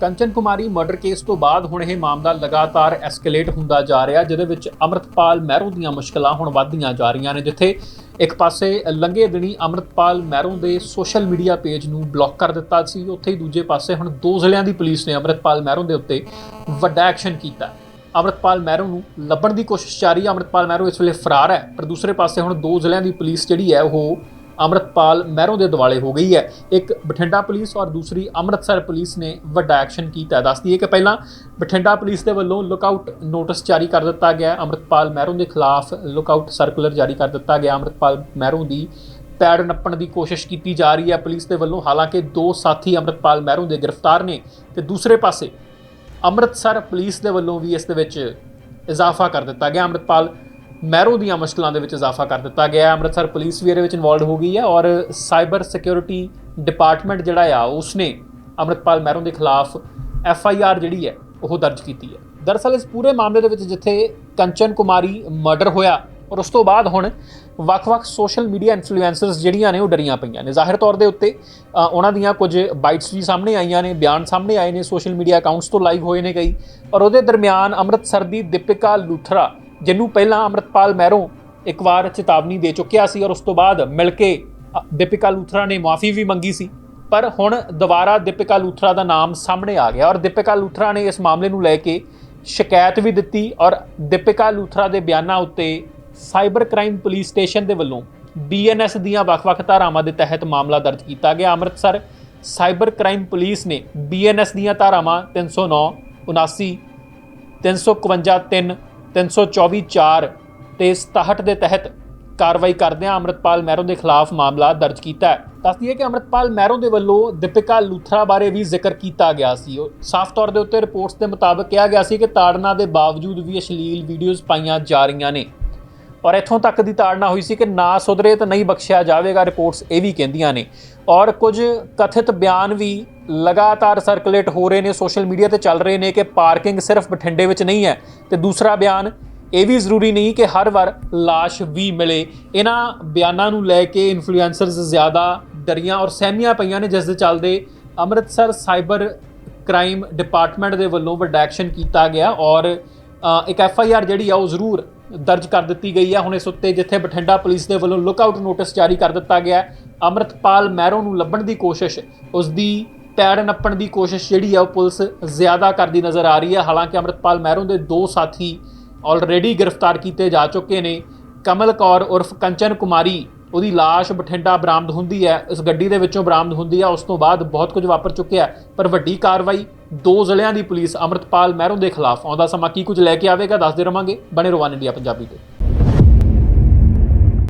ਕੰਚਨ Kumari murder case ਤੋਂ ਬਾਅਦ ਹੁਣ ਇਹ ਮਾਮਲਾ ਲਗਾਤਾਰ ਐਸਕੇਲੇਟ ਹੁੰਦਾ ਜਾ ਰਿਹਾ, ਜਿਹਦੇ ਵਿੱਚ ਅਮਰਤਪਾਲ ਮਹਿਰੋ ਦੀਆਂ ਮੁਸ਼ਕਲਾਂ ਹੁਣ ਵੱਧਦੀਆਂ ਜਾ ਰਹੀਆਂ ਨੇ, ਜਿੱਥੇ ਇੱਕ ਪਾਸੇ ਲੰਘੇ ਦਿਨੀ ਅਮਰਤਪਾਲ ਮਹਿਰੋਂ ਦੇ ਸੋਸ਼ਲ ਮੀਡੀਆ ਪੇਜ ਨੂੰ ਬਲੌਕ ਕਰ ਦਿੱਤਾ ਸੀ, ਉੱਥੇ ਹੀ ਦੂਜੇ ਪਾਸੇ ਹੁਣ ਦੋ ਜ਼ਿਲ੍ਹਿਆਂ ਦੀ ਪੁਲਿਸ ਨੇ ਅਮਰਤਪਾਲ ਮਹਿਰੋਂ ਦੇ ਉੱਤੇ ਵੱਡਾ ਐਕਸ਼ਨ ਕੀਤਾ। ਅਮਰਤਪਾਲ ਮਹਿਰੋਂ ਨੂੰ ਲੱਭਣ ਦੀ ਕੋਸ਼ਿਸ਼ ਜਾਰੀ ਹੈ ਅਮਰਤਪਾਲ ਮਹਿਰੋ ਇਸ ਵੇਲੇ ਫਰਾਰ ਹੈ, ਪਰ ਦੂਸਰੇ ਪਾਸੇ ਹੁਣ ਦੋ ਜ਼ਿਲ੍ਹਿਆਂ ਦੀ ਪੁਲਿਸ ਜਿਹੜੀ ਹੈ, ਉਹ ਅਮਰਤਪਾਲ ਮਹਿਰੋਂ ਦੇ ਦਿਵਾਲੇ ਹੋ ਗਈ ਹੈ। ਇੱਕ ਬਠਿੰਡਾ ਪੁਲਿਸ ਔਰ ਦੂਸਰੀ ਅੰਮ੍ਰਿਤਸਰ ਪੁਲਿਸ ਨੇ ਵੱਡਾ ਐਕਸ਼ਨ ਕੀਤਾ ਦੱਸਦੀ ਹੈ ਕਿ ਪਹਿਲਾਂ ਬਠਿੰਡਾ ਪੁਲਿਸ ਦੇ ਵੱਲੋਂ ਲੁਕਆਊਟ ਨੋਟਿਸ ਜਾਰੀ ਕਰ ਦਿੱਤਾ ਗਿਆ ਹੈ। ਅਮਰਤਪਾਲ ਮਹਿਰੋ ਦੇ ਖਿਲਾਫ ਲੁਕਆਊਟ ਸਰਕੂਲਰ ਜਾਰੀ ਕਰ ਦਿੱਤਾ ਗਿਆ ਅਮਰਤਪਾਲ ਮਹਿਰੋਂ ਦੀ ਪੈੜ ਨੱਪਣ ਦੀ ਕੋਸ਼ਿਸ਼ ਕੀਤੀ ਜਾ ਰਹੀ ਹੈ। ਪੁਲਿਸ ਦੇ ਵੱਲੋਂ ਹਾਲਾਂਕਿ ਦੋ ਸਾਥੀ ਅਮਰਤਪਾਲ ਮਹਿਰੋ ਦੇ ਗ੍ਰਿਫਤਾਰ ਨੇ ਤੇ ਦੂਸਰੇ ਪਾਸੇ ਅੰਮ੍ਰਿਤਸਰ ਪੁਲਿਸ ਦੇ ਵੱਲੋਂ ਵੀ ਇਸ ਦੇ ਵਿੱਚ ਇਜ਼ਾਫਾ ਕਰ ਦਿੱਤਾ ਗਿਆ। ਅੰਮ੍ਰਿਤਪਾਲ ਮਹਿਰੋ ਦੀਆਂ ਮੁਸ਼ਕਲਾਂ ਦੇ ਵਿੱਚ ਇਜ਼ਾਫਾ ਕਰ ਦਿੱਤਾ ਗਿਆ ਹੈ। ਅੰਮ੍ਰਿਤਸਰ ਪੁਲਿਸ ਵੀ ਇਹਦੇ ਵਿੱਚ ਇਨਵੋਲਡ ਹੋ ਗਈ ਹੈ ਔਰ ਸਾਈਬਰ ਸਿਕਿਉਰਿਟੀ ਡਿਪਾਰਟਮੈਂਟ ਜਿਹੜਾ ਆ, ਉਸਨੇ ਅੰਮ੍ਰਿਤਪਾਲ ਮਹਿਰੋ ਦੇ ਖਿਲਾਫ ਐਫ ਆਈ ਆਰ ਜਿਹੜੀ ਹੈ, ਉਹ ਦਰਜ ਕੀਤੀ ਹੈ। ਦਰਅਸਲ ਇਸ ਪੂਰੇ ਮਾਮਲੇ ਦੇ ਵਿੱਚ ਜਿੱਥੇ ਕੰਚਨ ਕੁਮਾਰੀ ਮਰਡਰ ਹੋਇਆ ਔਰ ਉਸ ਤੋਂ ਬਾਅਦ ਹੁਣ ਵੱਖ-ਵੱਖ ਸੋਸ਼ਲ ਮੀਡੀਆ ਇਨਫਲੂਐਂਸਰਸ ਜਿਹੜੀਆਂ ਨੇ, ਉਹ ਡਰੀਆਂ ਪਈਆਂ ਨੇ। ਜ਼ਾਹਿਰ ਤੌਰ ਦੇ ਉੱਤੇ ਉਹਨਾਂ ਦੀਆਂ ਕੁਝ ਬਾਈਟਸ ਵੀ ਸਾਹਮਣੇ ਆਈਆਂ ਨੇ, ਬਿਆਨ ਸਾਹਮਣੇ ਆਏ ਨੇ ਸੋਸ਼ਲ ਮੀਡੀਆ ਅਕਾਊਂਟਸ ਤੋਂ ਲਾਈਵ ਹੋਏ ਨੇ ਕਈ। ਔਰ ਉਹਦੇ ਦਰਮਿਆਨ ਅੰਮ੍ਰਿਤਸਰ ਦੀ ਦੀਪਿਕਾ ਲੂਥਰਾ ਜਿਹਨੂੰ ਪਹਿਲਾਂ ਅੰਮ੍ਰਿਤਪਾਲ ਮਹਿਰੋਂ ਇੱਕ ਵਾਰ ਚੇਤਾਵਨੀ ਦੇ ਚੁੱਕਿਆ ਸੀ ਔਰ ਉਸ ਤੋਂ ਬਾਅਦ ਮਿਲ ਕੇ ਦੀਪਿਕਾ ਲੂਥਰਾ ਨੇ ਮਾਫੀ ਵੀ ਮੰਗੀ ਸੀ। ਪਰ ਹੁਣ ਦੁਬਾਰਾ ਦੀਪਿਕਾ ਲੂਥਰਾ ਦਾ ਨਾਮ ਸਾਹਮਣੇ ਆ ਗਿਆ ਔਰ ਦੀਪਿਕਾ ਲੂਥਰਾ ਨੇ ਇਸ ਮਾਮਲੇ ਨੂੰ ਲੈ ਕੇ ਸ਼ਿਕਾਇਤ ਵੀ ਦਿੱਤੀ ਔਰ ਦੀਪਿਕਾ ਲੂਥਰਾ ਦੇ ਬਿਆਨਾਂ ਉੱਤੇ ਸਾਈਬਰ ਕ੍ਰਾਈਮ ਪੁਲਿਸ ਸਟੇਸ਼ਨ ਦੇ ਵੱਲੋਂ ਬੀਐਨਐਸ ਦੀਆਂ ਵੱਖ-ਵੱਖ ਧਾਰਾਵਾਂ ਦੇ ਤਹਿਤ ਮਾਮਲਾ ਦਰਜ ਕੀਤਾ ਗਿਆ। ਅੰਮ੍ਰਿਤਸਰ ਸਾਈਬਰ ਕ੍ਰਾਈਮ ਪੁਲਿਸ ਨੇ ਬੀਐਨਐਸ ਦੀਆਂ ਧਾਰਾਵਾਂ 309 79 351 3 324 4 ਤੇ 67 ਦੇ ਤਹਿਤ ਕਾਰਵਾਈ ਕਰਦਿਆਂ ਅੰਮ੍ਰਿਤਪਾਲ ਮਹਿਰੋਂ ਦੇ ਖਿਲਾਫ ਮਾਮਲਾ ਦਰਜ ਕੀਤਾ ਹੈ। ਦੱਸਦੀ ਹੈ ਕਿ ਅੰਮ੍ਰਿਤਪਾਲ ਮਹਿਰੋਂ ਦੇ ਵੱਲੋਂ ਦੀਪਿਕਾ ਲੂਥਰਾ ਬਾਰੇ ਵੀ ਜ਼ਿਕਰ ਕੀਤਾ ਗਿਆ ਸੀ। ਉਹ ਸਾਫ਼ ਤੌਰ ਦੇ ਉੱਤੇ ਰਿਪੋਰਟਸ ਦੇ ਮੁਤਾਬਕ ਕਿਹਾ ਗਿਆ ਸੀ ਕਿ ਤਾੜਨਾ ਦੇ ਬਾਵਜੂਦ ਵੀ ਅਸ਼ਲੀਲ ਵੀਡੀਓਜ਼ ਪਾਈਆਂ ਜਾ ਰਹੀਆਂ ਨੇ। ਔਰ ਇੱਥੋਂ ਤੱਕ ਦੀ ਤਾੜਨਾ ਹੋਈ ਸੀ ਕਿ ਨਾ ਸੁਧਰੇ ਤਾਂ ਨਹੀਂ ਬਖਸ਼ਿਆ ਜਾਵੇਗਾ, ਰਿਪੋਰਟਸ ਇਹ ਵੀ ਕਹਿੰਦੀਆਂ ਨੇ। ਔਰ ਕੁਝ ਕਥਿਤ ਬਿਆਨ ਵੀ ਲਗਾਤਾਰ ਸਰਕੂਲੇਟ ਹੋ ਰਹੇ ਨੇ, ਸੋਸ਼ਲ ਮੀਡੀਆ ਤੇ ਚੱਲ ਰਹੇ ਨੇ ਕਿ ਪਾਰਕਿੰਗ ਸਿਰਫ ਬਠਿੰਡੇ ਵਿੱਚ ਨਹੀਂ ਹੈ। ਤੇ ਦੂਸਰਾ ਬਿਆਨ, ਇਹ ਵੀ ਜ਼ਰੂਰੀ ਨਹੀਂ ਕਿ ਹਰ ਵਾਰ ਲਾਸ਼ ਵੀ ਮਿਲੇ। ਇਹਨਾਂ ਬਿਆਨਾਂ ਨੂੰ ਲੈ ਕੇ ਇਨਫਲੂਐਂਸਰਸ ਜ਼ਿਆਦਾ ਡਰੀਆਂ ਔਰ ਸਹਿਮੀਆਂ ਪਈਆਂ ਨੇ, ਜਿਸ ਦੇ ਚੱਲਦੇ ਅੰਮ੍ਰਿਤਸਰ ਸਾਈਬਰ ਕ੍ਰਾਈਮ ਡਿਪਾਰਟਮੈਂਟ ਦੇ ਵੱਲੋਂ ਵੱਡਾ ਐਕਸ਼ਨ ਕੀਤਾ ਗਿਆ ਔਰ ਇੱਕ ਐਫ ਆਈ ਆਰ ਜਿਹੜੀ ਆ ਉਹ ਜ਼ਰੂਰ ਦਰਜ ਕਰ ਦਿੱਤੀ ਗਈ ਹੈ ਹੁਣ ਇਸ ਉੱਤੇ ਜਿੱਥੇ ਬਠਿੰਡਾ ਪੁਲਿਸ ਦੇ ਵੱਲੋਂ ਲੁੱਕਆਊਟ ਨੋਟਿਸ ਜਾਰੀ ਕਰ ਦਿੱਤਾ ਗਿਆ ਹੈ। ਅੰਮ੍ਰਿਤਪਾਲ ਮਹਿਰੋ ਨੂੰ ਲੱਭਣ ਦੀ ਕੋਸ਼ਿਸ਼ ਉਸ ਦੀ ਪੈੜ ਨੱਪਣ ਦੀ ਕੋਸ਼ਿਸ਼ ਜਿਹੜੀ ਆ ਉਹ ਪੁਲਿਸ ਜ਼ਿਆਦਾ ਕਰਦੀ ਨਜ਼ਰ ਆ ਰਹੀ ਹੈ ਹਾਲਾਂਕਿ ਅੰਮ੍ਰਿਤਪਾਲ ਮਹਿਰੋ ਦੇ ਦੋ ਸਾਥੀ ਆਲਰੇਡੀ ਗ੍ਰਿਫਤਾਰ ਕੀਤੇ ਜਾ ਚੁੱਕੇ ਨੇ ਕਮਲ ਕੌਰ ਉਰਫ ਕੰਚਨ ਕੁਮਾਰੀ, ਉਹਦੀ ਲਾਸ਼ ਬਠਿੰਡਾ ਬਰਾਮਦ ਹੁੰਦੀ ਹੈ, ਇਸ ਗੱਡੀ ਦੇ ਵਿੱਚੋਂ ਬਰਾਮਦ ਹੁੰਦੀ ਹੈ, ਉਸ ਤੋਂ ਬਾਅਦ ਬਹੁਤ ਕੁਝ ਵਾਪਰ ਚੁੱਕਿਆ ਪਰ ਵੱਡੀ ਕਾਰਵਾਈ ਦੋ ਜ਼ਿਲ੍ਹਿਆਂ ਦੀ ਪੁਲਿਸ ਅੰਮ੍ਰਿਤਪਾਲ ਮਹਿਰੋਂ ਦੇ ਖਿਲਾਫ ਆਉਂਦਾ ਸਮਾਂ ਕੀ ਕੁਝ ਲੈ ਕੇ ਆਵੇਗਾ? ਦੱਸਦੇ ਰਵਾਂਗੇ। ਬਣੇ ਰਵਾਨ ਇੰਡੀਆ ਪੰਜਾਬੀ ਤੇ।